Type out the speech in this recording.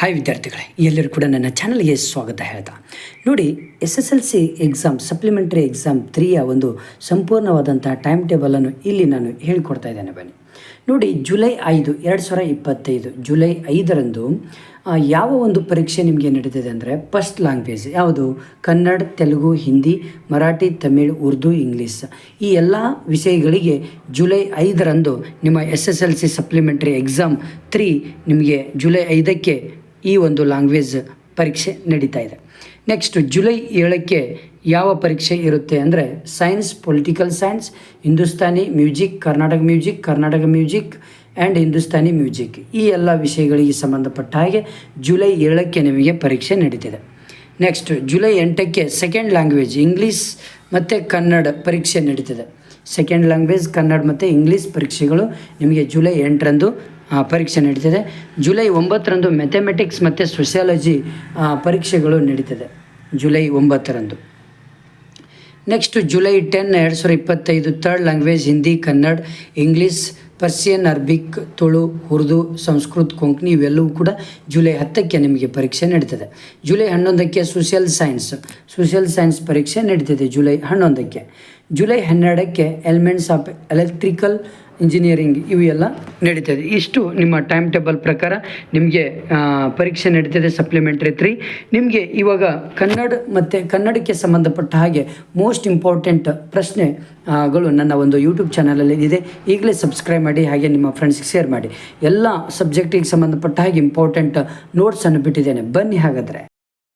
Hi ವಿದ್ಯಾರ್ಥಿಗಳೇ. ಎಲ್ಲರೂ ಕೂಡ ನನ್ನ ಚಾನಲ್ಗೆ ಸ್ವಾಗತ ಹೇಳ್ತಾ. ನೋಡಿ S S L C exam supplementary exam ತ್ರೀಯ ಒಂದು ಸಂಪೂರ್ಣವಾದಂಥ ಟೈಮ್ ಟೇಬಲನ್ನು ಇಲ್ಲಿ ನಾನು ಹೇಳಿಕೊಡ್ತಾ ಇದ್ದೇನೆ ಬನ್ನಿ. ನೋಡಿ, ಜುಲೈ ಐದು, ಎರಡು ಸಾವಿರ ಇಪ್ಪತ್ತೈದು, ಜುಲೈ ಐದರಂದು ಯಾವ ಒಂದು ಪರೀಕ್ಷೆ ನಿಮಗೆ ನಡೀತಿದೆ ಅಂದರೆ ಫಸ್ಟ್ ಲ್ಯಾಂಗ್ವೇಜ್ ಯಾವುದು? ಕನ್ನಡ, ತೆಲುಗು, ಹಿಂದಿ, ಮರಾಠಿ, ತಮಿಳ್, ಉರ್ದು, ಇಂಗ್ಲೀಷ್. ಈ ಎಲ್ಲ ವಿಷಯಗಳಿಗೆ ಜುಲೈ ಐದರಂದು ನಿಮ್ಮ S S L C supplementary exam three ನಿಮಗೆ ಜುಲೈ ಐದಕ್ಕೆ ಈ ಒಂದು ಲ್ಯಾಂಗ್ವೇಜ್ ಪರೀಕ್ಷೆ ನಡೀತಾ ಇದೆ. ನೆಕ್ಸ್ಟ್ ಜುಲೈ ಏಳಕ್ಕೆ ಯಾವ ಪರೀಕ್ಷೆ ಇರುತ್ತೆ ಅಂದರೆ science political science Hindustani music Karnataka music Karnataka music and Hindustani music ಈ ಎಲ್ಲ ವಿಷಯಗಳಿಗೆ ಸಂಬಂಧಪಟ್ಟ ಹಾಗೆ ಜುಲೈ ಏಳಕ್ಕೆ ನಿಮಗೆ ಪರೀಕ್ಷೆ ನಡೀತಿದೆ. ನೆಕ್ಸ್ಟ್ ಜುಲೈ ಎಂಟಕ್ಕೆ ಸೆಕೆಂಡ್ ಲ್ಯಾಂಗ್ವೇಜ್ ಇಂಗ್ಲೀಷ್ ಮತ್ತು ಕನ್ನಡ ಪರೀಕ್ಷೆ ನಡೀತಿದೆ. ಸೆಕೆಂಡ್ ಲ್ಯಾಂಗ್ವೇಜ್ ಕನ್ನಡ ಮತ್ತು ಇಂಗ್ಲೀಷ್ ಪರೀಕ್ಷೆಗಳು ನಿಮಗೆ ಜುಲೈ ಎಂಟರಂದು ಪರೀಕ್ಷೆ ನಡೀತದೆ. ಜುಲೈ ಒಂಬತ್ತರಂದು ಮ್ಯಾಥಮೆಟಿಕ್ಸ್ ಮತ್ತು ಸೋಷಿಯಾಲಜಿ ಪರೀಕ್ಷೆಗಳು ನಡೀತದೆ. ಜುಲೈ ಒಂಬತ್ತರಂದು. ನೆಕ್ಸ್ಟ್ ಜುಲೈ ಟೆನ್ ಎರಡು ಸಾವಿರ ಇಪ್ಪತ್ತೈದು third language Hindi Kannada English Persian Arabic Tulu, Urdu, Sanskrit, Konkani ಇವೆಲ್ಲವೂ ಕೂಡ ಜುಲೈ ಹತ್ತಕ್ಕೆ ನಿಮಗೆ ಪರೀಕ್ಷೆ ನಡೀತದೆ. ಜುಲೈ ಹನ್ನೊಂದಕ್ಕೆ ಸೋಷಿಯಲ್ ಸೈನ್ಸ್ ಸೋಷಿಯಲ್ ಸೈನ್ಸ್ ಪರೀಕ್ಷೆ ನಡೀತದೆ ಜುಲೈ ಹನ್ನೊಂದಕ್ಕೆ. ಜುಲೈ ಹನ್ನೆರಡಕ್ಕೆ ಎಲಿಮೆಂಟ್ಸ್ ಆಫ್ ಎಲೆಕ್ಟ್ರಿಕಲ್ ಇಂಜಿನಿಯರಿಂಗ್ ಇವು ಎಲ್ಲ ನಡೀತದೆ ಇಷ್ಟು ನಿಮ್ಮ ಟೈಮ್ ಟೇಬಲ್ ಪ್ರಕಾರ ನಿಮಗೆ ಪರೀಕ್ಷೆ ನಡೀತದೆ ಸಪ್ಲಿಮೆಂಟ್ರಿ ತ್ರೀ ನಿಮಗೆ ಇವಾಗ ಕನ್ನಡ ಮತ್ತು ಕನ್ನಡಕ್ಕೆ ಸಂಬಂಧಪಟ್ಟ ಹಾಗೆ ಮೋಸ್ಟ್ ಇಂಪಾರ್ಟೆಂಟ್ ಪ್ರಶ್ನೆಗಳು ನನ್ನ ಒಂದು ಯೂಟ್ಯೂಬ್ ಚಾನಲಲ್ಲಿ ಇದೆ. ಈಗಲೇ ಸಬ್ಸ್ಕ್ರೈಬ್ ಮಾಡಿ, ಹಾಗೆ ನಿಮ್ಮ ಫ್ರೆಂಡ್ಸ್ಗೆ ಶೇರ್ ಮಾಡಿ. ಎಲ್ಲ ಸಬ್ಜೆಕ್ಟಿಗೆ ಸಂಬಂಧಪಟ್ಟ ಹಾಗೆ ಇಂಪಾರ್ಟೆಂಟ್ ನೋಟ್ಸನ್ನು ಬಿಟ್ಟಿದ್ದೇನೆ. ಬನ್ನಿ ಹಾಗಾದರೆ.